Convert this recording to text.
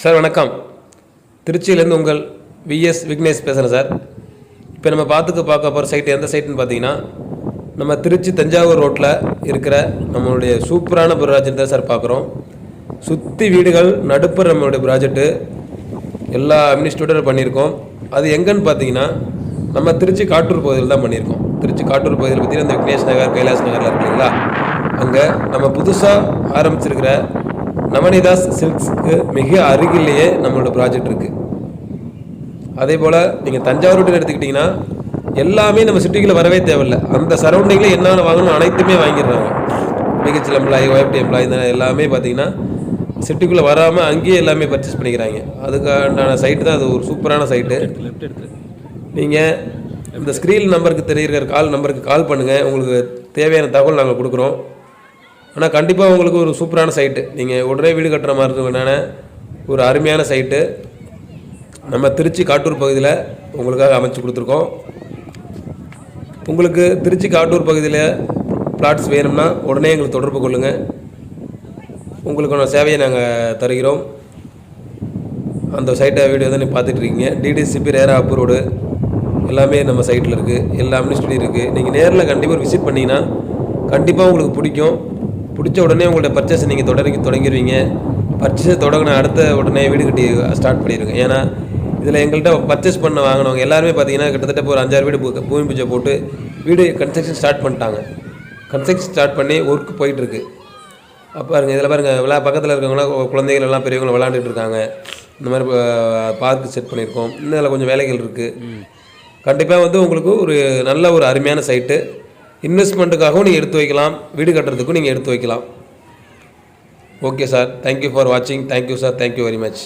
Sir வணக்கம். திருச்சியிலேருந்து உங்கள் விஎஸ் விக்னேஷ் பேசுகிறேன் சார். இப்போ நம்ம பார்த்துக்க பார்க்க போகிற சைட் எந்த சைட்டுன்னு பார்த்தீங்கன்னா நம்ம திருச்சி தஞ்சாவூர் ரோட்டில் இருக்கிற நம்மளுடைய சூப்பரான ப்ராஜெக்ட் தான் சார் பார்க்குறோம் சுற்றி வீடுகள் நடுப்புற நம்மளுடைய ப்ராஜெக்ட்டு எல்லா அட்மினிஸ்ட்ரேட்டரும் பண்ணியிருக்கோம். அது எங்கன்னு பார்த்தீங்கன்னா நம்ம திருச்சி காட்டூர் பகுதியில் தான் பண்ணியிருக்கோம். திருச்சி காட்டூர் பகுதியில் பார்த்தீங்கன்னா இந்த விக்னேஷ் நகர் கைலாஸ் நகரில் இருக்குங்களா அங்கே நம்ம புதுசாக ஆரம்பிச்சிருக்கிற நவனிதாஸ் சில்க்ஸ்க்கு மிக அருகிலேயே நம்மளோட ப்ராஜெக்ட் இருக்குது அதே போல் நீங்கள் தஞ்சாவூர் ரோட்டில் எடுத்துக்கிட்டிங்கன்னா எல்லாமே நம்ம சிட்டிக்குள்ளே வரவே தேவையில்லை. அந்த சரௌண்டிங்கில் என்னென்ன வாங்கணும் அனைத்துமே வாங்கிடுறாங்க. பிஹெச்எல் எம்ப்ளாயி ஒய்எஃப்டி எம்ப்ளாயி இந்த எல்லாமே பார்த்தீங்கன்னா சிட்டிக்குள்ளே வராமல் அங்கேயே எல்லாமே பர்ச்சேஸ் பண்ணிக்கிறாங்க. அதுக்கான சைட்டு தான் அது ஒரு சூப்பரான சைட்டு நீங்கள் இந்த ஸ்க்ரீன் நம்பருக்கு தெரிகிற கால் நம்பருக்கு கால் பண்ணுங்கள் உங்களுக்கு தேவையான தகவல் நாங்கள் கொடுக்குறோம். ஆனால் கண்டிப்பாக உங்களுக்கு ஒரு சூப்பரான சைட்டு நீங்கள் உடனே வீடு கட்டுற மாதிரி இருக்கனால ஒரு அருமையான சைட்டு நம்ம திருச்சி காட்டூர் பகுதியில் உங்களுக்காக அமைச்சு கொடுத்துருக்கோம். உங்களுக்கு திருச்சி காட்டூர் பகுதியில் பிளாட்ஸ் வேணும்னா உடனே எங்களுக்கு தொடர்பு கொள்ளுங்கள் உங்களுக்கான சேவையை நாங்கள் தருகிறோம். அந்த சைட்டை வீடியோ தான் நீங்கள் பார்த்துட்ருக்கீங்க. டிடிசிபி ரேரா அப்பு ரோடு எல்லாமே நம்ம சைட்டில் இருக்குது எல்லா அம்னிஸ்டி இருக்குது நீங்கள் நேரில் கண்டிப்பாக விசிட் பண்ணிங்கன்னா கண்டிப்பாக உங்களுக்கு பிடிக்கும். பிடிச்ச உடனே உங்களோட பர்ச்சேஸ் நீங்கள் தொடங்கி தொடங்கிடுவீங்க பர்ச்சேஸ் தொடங்கின அடுத்த உடனே வீடு கட்டி ஸ்டார்ட் பண்ணிடுங்க ஏன்னா இதில் எங்கள்கிட்ட பர்ச்சேஸ் பண்ண வாங்கினவங்க எல்லாருமே பார்த்தீங்கன்னா கிட்டத்தட்ட இப்போ ஒரு அஞ்சாறு வீடு பூமி பூஜை போட்டு வீடு கன்ஸ்ட்ரக்ஷன் ஸ்டார்ட் பண்ணிட்டாங்க. கன்ஸ்ட்ரக்ஷன் ஸ்டார்ட் பண்ணி ஒர்க் போயிட்டுருக்கு. அப்போ பாருங்க இதில் பாருங்கள் விளா பக்கத்தில் இருக்கவங்களாம் குழந்தைகள் எல்லாம் பெரியவங்க விளாண்டுட்டு இருக்காங்க. இந்த மாதிரி பார்க் செட் பண்ணியிருக்கோம். இன்னும் அதில் கொஞ்சம் வேலைகள் இருக்குது கண்டிப்பாக வந்து உங்களுக்கு ஒரு நல்ல ஒரு அருமையான சைட்டு இன்வெஸ்ட்மெண்ட்டுக்காகவும் நீங்கள் எடுத்து வைக்கலாம். வீடு கட்டுறதுக்கும் நீங்கள் எடுத்து வைக்கலாம். Okay sir. Thank you for வாட்சிங் thank you sir thank you very much